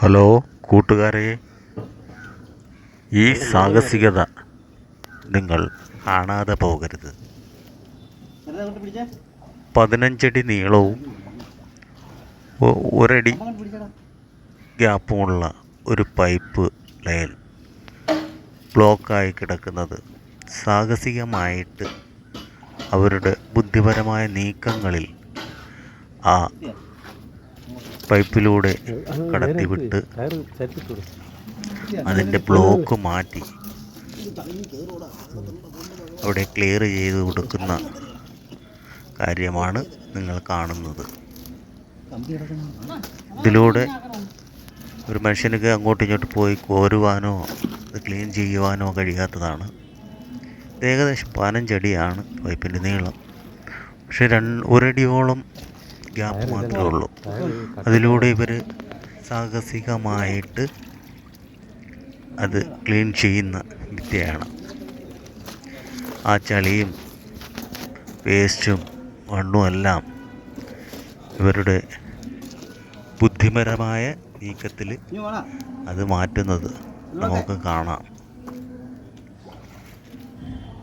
Hello കൂട്ടുകാരെ. ഈ സാഹസികത നിങ്ങൾ കാണാതെ പോകരുത്. പതിനഞ്ചടി നീളവും ഒരടി ഗ്യാപ്പുമുള്ള ഒരു പൈപ്പ് ലൈൻ ബ്ലോക്കായി കിടക്കുന്നത് സാഹസികമായിട്ട് അവരുടെ ബുദ്ധിപരമായ നീക്കങ്ങളിൽ ആ പൈപ്പിലൂടെ കടത്തിവിട്ട് അതിന്റെ ബ്ലോക്ക് മാറ്റി. അവിടെ ക്ലിയർ ചെയ്ത് കൊടുക്കുന്ന കാര്യമാണ് നിങ്ങൾ കാണുന്നത്. ഇതിലൂടെ ഒരു മനുഷ്യനക്ക് അങ്ങോട്ടും ഇങ്ങോട്ട് പോയി കോരുവാനോ അത് ക്ലീൻ ചെയ്യുവാനോ കഴിയാത്തതാണ്. ഏകദേശം പതിനഞ്ചടിയാണ് പൈപ്പിന്റെ നീളം. പക്ഷെ രണ്ട് ഒരടിയോളം ഗ്യാപ്പ് മാത്രമേ ഉള്ളൂ. അതിലൂടെ ഇവർ സാഹസികമായിട്ട് അത് ക്ലീൻ ചെയ്യുന്ന വിദ്യയാണ്. ആ ചളിയും വേസ്റ്റും മണ്ണും എല്ലാം ഇവരുടെ ബുദ്ധിപരമായ നീക്കത്തിൽ അത് മാറ്റുന്നത് നമുക്ക് കാണാം.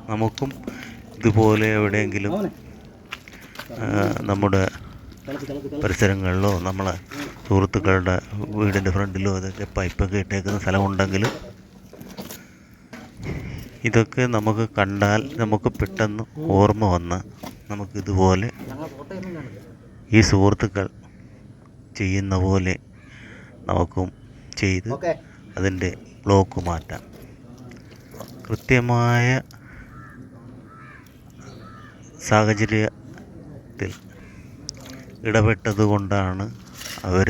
നമുക്കും ഇതുപോലെ എവിടെയെങ്കിലും നമ്മുടെ പരിസരങ്ങളിലോ നമ്മളെ സുഹൃത്തുക്കളുടെ വീടിന്റെ ഫ്രണ്ടിലോ അതൊക്കെ പൈപ്പൊക്കെ ഇട്ടേക്കുന്ന സ്ഥലമുണ്ടെങ്കിൽ ഇതൊക്കെ നമുക്ക് കണ്ടാൽ നമുക്ക് പെട്ടെന്ന് ഓർമ്മ വന്ന് നമുക്കിതുപോലെ ഈ സുഹൃത്തുക്കൾ ചെയ്യുന്ന പോലെ നമുക്കും ചെയ്ത് അതിന്റെ ബ്ലോക്ക് മാറ്റാം. കൃത്യമായ സാഹചര്യത്തിൽ ഇടപെട്ടത് കൊണ്ടാണ് അവർ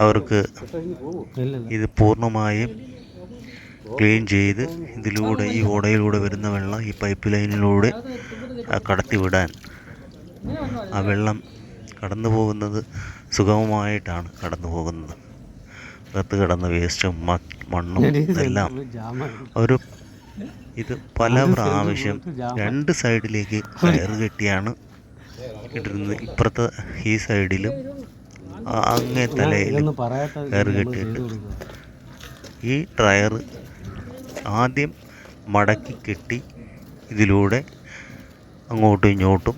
അവർക്ക് ഇത് പൂർണമായും ക്ലീൻ ചെയ്ത് ഇതിലൂടെ ഈ ഓടയിലൂടെ വരുന്ന വെള്ളം ഈ പൈപ്പ് ലൈനിലൂടെ കടത്തിവിടാൻ ആ വെള്ളം കടന്നു പോകുന്നത് സുഗമമായിട്ടാണ് കടന്നു പോകുന്നത് അകത്ത് കിടന്ന വേസ്റ്റും മണ്ണും എല്ലാം ഒരു ഇത് പല പ്രാവശ്യം രണ്ട് സൈഡിലേക്ക് കയറ് കെട്ടിയാണ് ഇട്ടിരുന്നത് ഇപ്പുറത്തെ ഈ സൈഡിലും അങ്ങേ തലയിലും കയറ് കെട്ടിയിട്ട് ഈ ടയർ ആദ്യം മടക്കി കെട്ടി ഇതിലൂടെ അങ്ങോട്ടും ഇങ്ങോട്ടും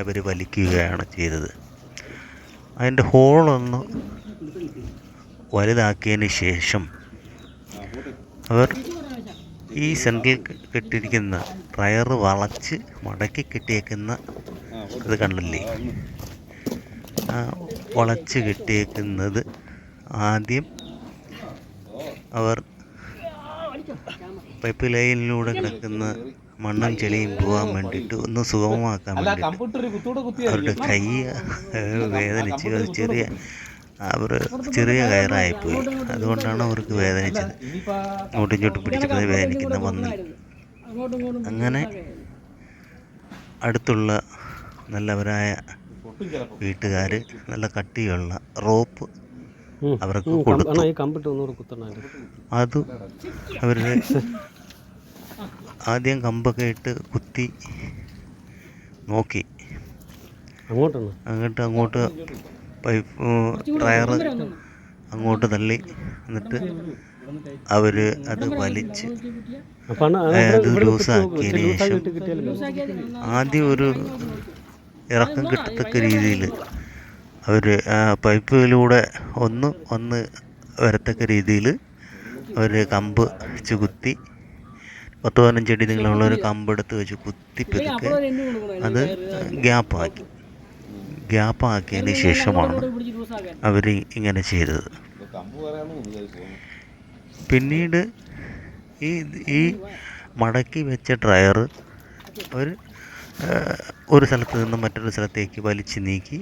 അവർ വലിക്കുകയാണ് ചെയ്തത്. അതിന്റെ ഹോളൊന്ന് വലുതാക്കിയതിന് ശേഷം അവർ ഈ സെൻട്രൽ കെട്ടിയിരിക്കുന്ന ടയർ വളച്ച് മടക്കി കെട്ടിയേക്കുന്ന ഇത് കണ്ടില്ലേ? ആ വളച്ച് കെട്ടിയേക്കുന്നത് ആദ്യം അവർ പൈപ്പ് ലൈനിലൂടെ കിടക്കുന്ന മണ്ണും ചെളിയും പോകാൻ വേണ്ടിയിട്ട് ഒന്ന് സുഗമമാക്കാൻ വേണ്ടിയിട്ട് അവരുടെ കൈ വേദനിച്ച് അത് ചെറിയ അവർ ചെറിയ കയറായിപ്പോയി. അതുകൊണ്ടാണ് അവർക്ക് വേദനിച്ചത്. ഇങ്ങോട്ടും ഇങ്ങോട്ടും പിടിച്ചപ്പോൾ വേദനിക്കുന്ന വന്ന് അങ്ങനെ അടുത്തുള്ള നല്ലവരായ വീട്ടുകാർ നല്ല കട്ടിയുള്ള റോപ്പ് അവർക്ക് കൊടുത്തു. അത് അവരുടെ ആദ്യം കമ്പൊക്കെ ഇട്ട് കുത്തി നോക്കി. അങ്ങോട്ട് അങ്ങോട്ട് പൈപ്പ് ടയർ അങ്ങോട്ട് തള്ളി. എന്നിട്ട് അവർ അത് വലിച്ച് അത് ലൂസാക്കിയതിന് ശേഷം ആദ്യം ഒരു ഇറക്കം കിട്ടത്തക്ക രീതിയിൽ അവർ ആ പൈപ്പിലൂടെ ഒന്ന് ഒന്ന് വരത്തക്ക രീതിയിൽ അവർ കമ്പ് വെച്ച് കുത്തി പത്ത് പതിനഞ്ചടി നീളമുള്ള ഒരു കമ്പെടുത്ത് വെച്ച് കുത്തി പെതുക്കെ അത് ഗ്യാപ്പാക്കി. ഗ്യാപ്പാക്കിയതിന് ശേഷമാണ് അവർ ഇങ്ങനെ ചെയ്തത്. പിന്നീട് ഈ ഈ മടക്കി വെച്ച ഡ്രയർ അവർ ഒരു സ്ഥലത്ത് നിന്ന് മറ്റൊരു സ്ഥലത്തേക്ക് വലിച്ചു നീക്കി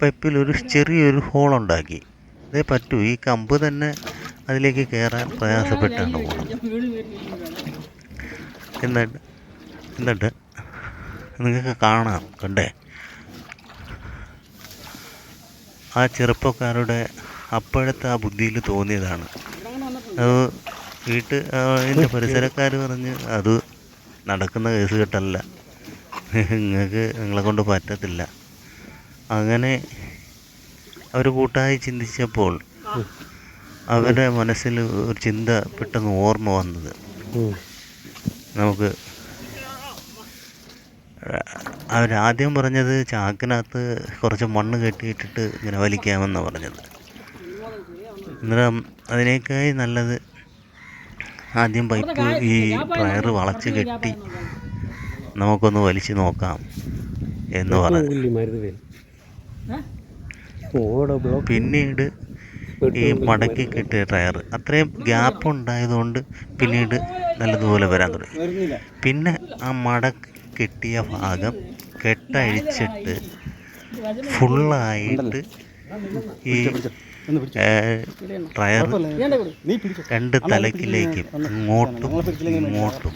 പൈപ്പിൽ ഒരു ചെറിയൊരു ഹോളുണ്ടാക്കി അതേ പറ്റൂ ഈ കമ്പ് തന്നെ അതിലേക്ക് കയറാൻ പ്രയാസപ്പെട്ടാണ് പോകുന്നത് എന്നിട്ട് എന്നിട്ട് നിങ്ങൾക്ക് കാണാം കണ്ടേ? ആ ചെറുപ്പക്കാരുടെ അപ്പോഴത്തെ ആ ബുദ്ധിയിൽ തോന്നിയതാണ്. അത് വീട്ട് എന്റെ പരിസരക്കാർ പറഞ്ഞ് അത് നടക്കുന്ന കേസ് കെട്ടല്ല. നിങ്ങൾക്ക് നിങ്ങളെ കൊണ്ട് പറ്റത്തില്ല. അങ്ങനെ അവർ കൂട്ടായി ചിന്തിച്ചപ്പോൾ അവരുടെ മനസ്സിൽ ഒരു ചിന്ത പെട്ടെന്ന് ഓർമ്മ വന്നത്. നമുക്ക് അവരാദ്യം പറഞ്ഞത് ചാക്കിനകത്ത് കുറച്ച് മണ്ണ് കെട്ടിയിട്ടിട്ട് ഇങ്ങനെ വലിക്കാമെന്നാണ് പറഞ്ഞത്. അന്നേരം അതിനേക്കായി നല്ലത് ആദ്യം പൈപ്പ് ഈ ടയർ വളച്ച് കെട്ടി നമുക്കൊന്ന് വലിച്ചു നോക്കാം എന്ന് പറഞ്ഞു പിന്നീട് ഈ മടക്കി കിട്ടിയ ടയർ അത്രയും ഗ്യാപ്പ് ഉണ്ടായതുകൊണ്ട് പിന്നീട് നല്ലതുപോലെ വരാൻ തുടങ്ങി പിന്നെ ആ മടക്കി കിട്ടിയ ഭാഗം കെട്ടഴിച്ചിട്ട് ഫുള്ളായിട്ട് ഈ ടയർ രണ്ട് തലക്കിലേക്കും അങ്ങോട്ടും ഇങ്ങോട്ടും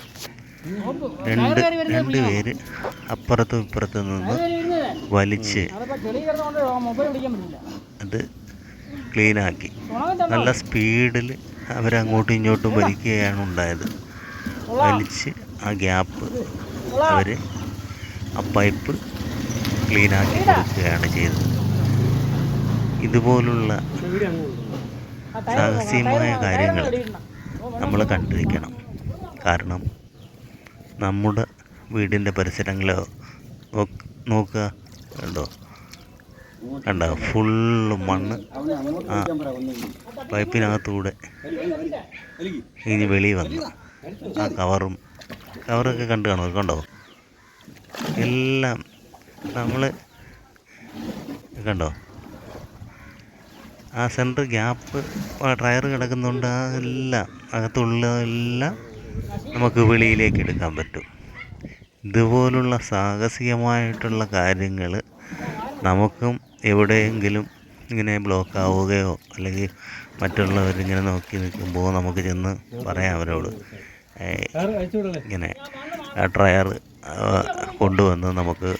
രണ്ട് രണ്ട് പേര് അപ്പുറത്തും ഇപ്പുറത്തും നിന്ന് വലിച്ച് അത് ക്ലീനാക്കി. നല്ല സ്പീഡിൽ അവരങ്ങോട്ടും ഇങ്ങോട്ടും വലിക്കുകയാണ് ഉണ്ടായത്. വലിച്ച് ആ ഗ്യാപ്പ് അവർ ആ പൈപ്പ് ക്ലീനാക്കി കൊടുക്കുകയാണ് ചെയ്തത്. ഇതുപോലുള്ള സാഹസികമായ കാര്യങ്ങൾ നമ്മൾ കണ്ടിരിക്കണം. കാരണം നമ്മുടെ വീടിന്റെ പരിസരങ്ങളോ നോക്ക് നോക്കുക. കണ്ടോ? കണ്ടോ? ഫുള്ള് മണ്ണ്. ആ പൈപ്പിനകത്തൂടെ. ഇനി വെളി വന്നു. ആ കവറും കവറൊക്കെ കണ്ടു കാണോ കണ്ടോ? എല്ലാം നമ്മൾ കണ്ടോ? ആ സെന്റർ ഗ്യാപ്പ് ടയർ കിടക്കുന്നുണ്ട് ആ എല്ലാം അകത്തുള്ള എല്ലാം നമുക്ക് വെളിയിലേക്ക് എടുക്കാൻ പറ്റും. ഇതുപോലുള്ള സാഹസികമായിട്ടുള്ള കാര്യങ്ങൾ നമുക്കും എവിടെയെങ്കിലും ഇങ്ങനെ ബ്ലോക്ക് ആവുകയോ അല്ലെങ്കിൽ മറ്റുള്ളവരിങ്ങനെ നോക്കി നിൽക്കുമ്പോൾ നമുക്ക് ചെന്ന് പറയാം അവരോട്. ഇങ്ങനെ ആ ട്രയർ കൊണ്ടുവന്ന് നമുക്ക്